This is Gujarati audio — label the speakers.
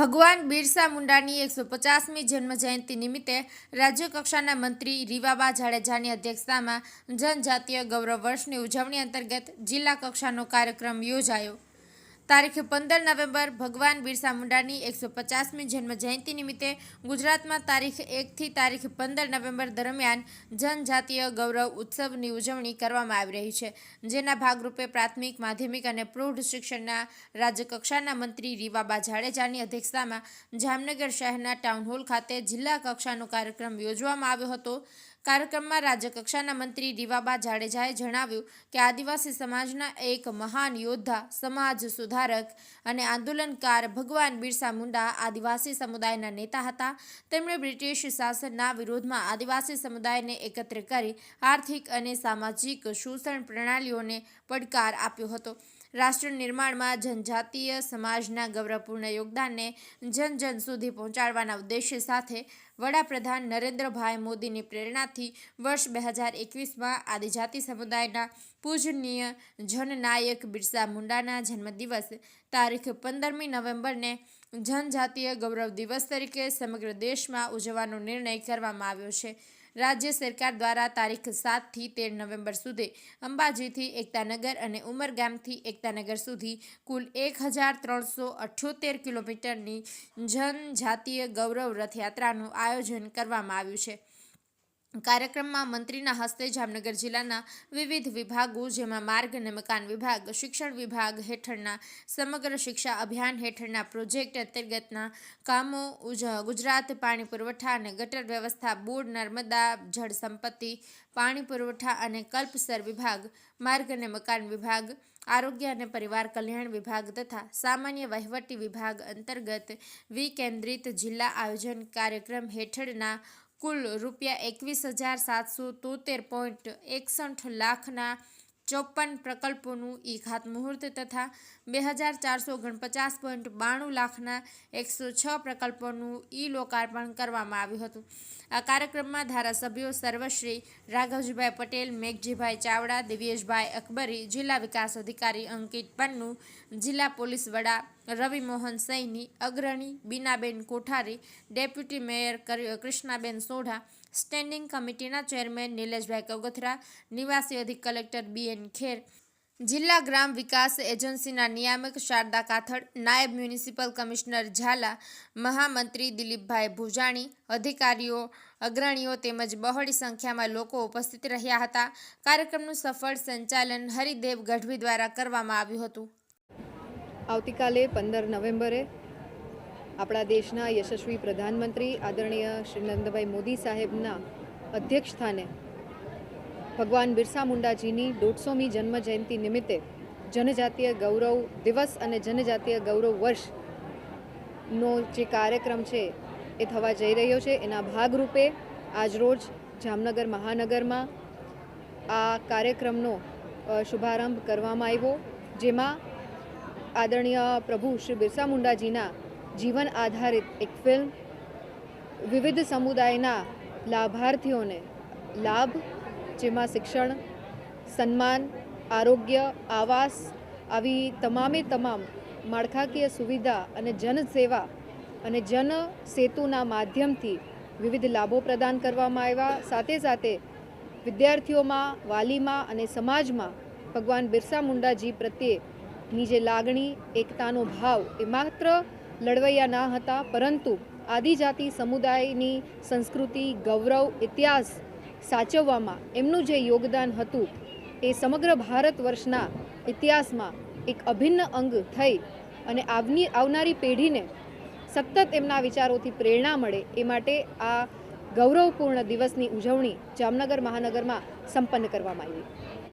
Speaker 1: ભગવાન બિરસા મુંડાની એકસો પચાસમી જન્મજયંતિ નિમિત્તે રાજ્યકક્ષાના મંત્રી રીવાબા જાડેજાની અધ્યક્ષતામાં જનજાતીય ગૌરવ વર્ષની ઉજવણી અંતર્ગત જિલ્લા કક્ષાનો કાર્યક્રમ યોજાયો. તારીખ પંદર નવેમ્બર ભગવાન બિરસા મુંડાની એકસો પચાસમી જન્મ જયંતિ નિમિત્તે ગુજરાતમાં તારીખ એકથી તારીખ પંદર નવેમ્બર દરમિયાન જનજાતીય ગૌરવ ઉત્સવની ઉજવણી કરવામાં આવી રહી છે, જેના ભાગરૂપે પ્રાથમિક, માધ્યમિક અને પ્રૌઢ શિક્ષણના રાજ્યકક્ષાના મંત્રી રીવાબા જાડેજાની અધ્યક્ષતામાં જામનગર શહેરના ટાઉન હોલ ખાતે જિલ્લા કક્ષાનો કાર્યક્રમ યોજવામાં આવ્યો હતો. કાર્યક્રમમાં રાજ્યકક્ષાના મંત્રી રીવાબા જાડેજાએ જણાવ્યું કે આદિવાસી સમાજના એક મહાન યોદ્ધા, સમાજ સુધારક અને આંદોલનકાર ભગવાન બિરસા મુંડા આદિવાસી સમુદાયના નેતા હતા. તેમણે બ્રિટિશ શાસનના વિરોધમાં આદિવાસી સમુદાયને એકત્ર કરી આર્થિક અને સામાજિક શોષણ પ્રણાલીઓને પડકાર આપ્યો હતો. રાષ્ટ્ર નિર્માણમાં જનજાતીય સમાજના ગૌરવપૂર્ણ યોગદાનને જન જન સુધી પહોંચાડવાના ઉદ્દેશ્ય સાથે વડાપ્રધાન નરેન્દ્રભાઈ મોદીની પ્રેરણાથી વર્ષ બે હજાર એકવીસમાં આદિજાતિ સમુદાયના પૂજનીય જનનાયક બિરસા મુંડાના જન્મદિવસ તારીખ પંદરમી નવેમ્બરને જનજાતીય ગૌરવ દિવસ તરીકે સમગ્ર દેશમાં ઉજવવાનો નિર્ણય કરવામાં આવ્યો છે. રાજ્ય સરકાર દ્વારા તારીખ સાતથી તેર નવેમ્બર સુધી અંબાજીથી એકતાનગર અને ઉમરગામથી એકતાનગર સુધી કુલ એક હજાર ત્રણસો અઠ્યોતેર કિલોમીટરની જનજાતીય ગૌરવ રથયાત્રાનું આયોજન કરવામાં આવ્યું છે. કાર્યક્રમમાં મંત્રીના હસ્તે જામનગર જિલ્લાના વિવિધ વિભાગો, જેમાં માર્ગ અને મકાન વિભાગ, શિક્ષણ વિભાગ હેઠળના સમગ્ર શિક્ષા અભિયાન હેઠળના પ્રોજેક્ટ અંતર્ગતના કામો ગુજરાત પાણી પુરવઠા અને ગટર વ્યવસ્થા બોર્ડ, નર્મદા જળ સંપત્તિ, પાણી પુરવઠા અને કલ્પસર વિભાગ, માર્ગ અને મકાન વિભાગ, આરોગ્ય અને પરિવાર કલ્યાણ વિભાગ તથા સામાન્ય વહીવટી વિભાગ અંતર્ગત વિકેન્દ્રિત જિલ્લા આયોજન કાર્યક્રમ હેઠળના કુલ રૂપિયા એકવીસ હજાર સાતસો તોતેર પોઈન્ટ એકસઠ લાખના ચોપન પ્રકલ્પોનું ઈ ખાતમુહૂર્ત તથા બે હજાર ચારસો ઓગણપચાસ પોઈન્ટ બાણું લાખના એકસો છ પ્રકલ્પોનું ઈ લોકાર્પણ કરવામાં આવ્યું હતું. આ કાર્યક્રમમાં ધારાસભ્યો સર્વશ્રી રાઘવજીભાઈ પટેલ, મેઘજીભાઈ ચાવડા, દિવ્યેશભાઈ અકબરી, જિલ્લા વિકાસ અધિકારી અંકિત પન્નુ, જિલ્લા પોલીસ વડા રવિ મોહન સૈની, અગ્રણી Binaben Kothari, deputy mayor Krishnaben Sodha, standing કમિટીના ચેરમેન નિલેશભાઈ કગોથરા, નિવાસી અધિક કલેક્ટર બી એન ખેર, જિલ્લા ગ્રામ વિકાસ એજન્સીના નિયામક શારદા કાથડ, નાયબ મ્યુનિસિપલ કમિશનર ઝાલા, મહામંત્રી દિલીપભાઈ ભુજાણી, અધિકારીઓ, અગ્રણીઓ તેમજ બહોળી સંખ્યામાં લોકો ઉપસ્થિત રહ્યા હતા. કાર્યક્રમનું સફળ સંચાલન હરિદેવ ગઢવી દ્વારા કરવામાં આવ્યું હતું.
Speaker 2: આવતીકાલે પંદર નવેમ્બરે આપણા દેશના યશસ્વી પ્રધાનમંત્રી આદરણીય શ્રી નરેન્દ્રભાઈ મોદી સાહેબના અધ્યક્ષસ્થાને ભગવાન બિરસા મુંડાજીની દોઢસોમી જન્મ જયંતિ નિમિત્તે જનજાતીય ગૌરવ દિવસ અને જનજાતીય ગૌરવ વર્ષનો જે કાર્યક્રમ છે એ થવા જઈ રહ્યો છે. એના ભાગરૂપે આજરોજ જામનગર મહાનગરમાં આ કાર્યક્રમનો શુભારંભ કરવામાં આવ્યો, જેમાં આદરણીય પ્રભુ શ્રી બિરસા મુંડાજીના જીવન આધારિત એક ફિલ્મ, વિવિધ સમુદાયના લાભાર્થીઓને લાભ, જેમાં શિક્ષણ, સન્માન, આરોગ્ય, આવાસ આવી તમામે તમામ માળખાકીય સુવિધા અને જનસેવા અને જન સેતુના માધ્યમથી વિવિધ લાભો પ્રદાન કરવામાં આવ્યા. સાથે સાથે વિદ્યાર્થીઓમાં, વાલીમાં અને સમાજમાં ભગવાન બિરસા મુંડાજી પ્રત્યેની જે લાગણી, એકતાનો ભાવ એ માત્ર લડવૈયા ના હતા, પરંતુ આદિજાતિ સમુદાયની સંસ્કૃતિ, ગૌરવ, ઇતિહાસ સાચવવામાં એમનું જે યોગદાન હતું એ સમગ્ર ભારત વર્ષના ઇતિહાસમાં એક અભિન્ન અંગ થઈ અને આવની, આવનારી પેઢીને સતત એમના વિચારોથી પ્રેરણા મળે એ માટે આ ગૌરવપૂર્ણ દિવસની ઉજવણી જામનગર મહાનગરમાં સંપન્ન કરવામાં આવી.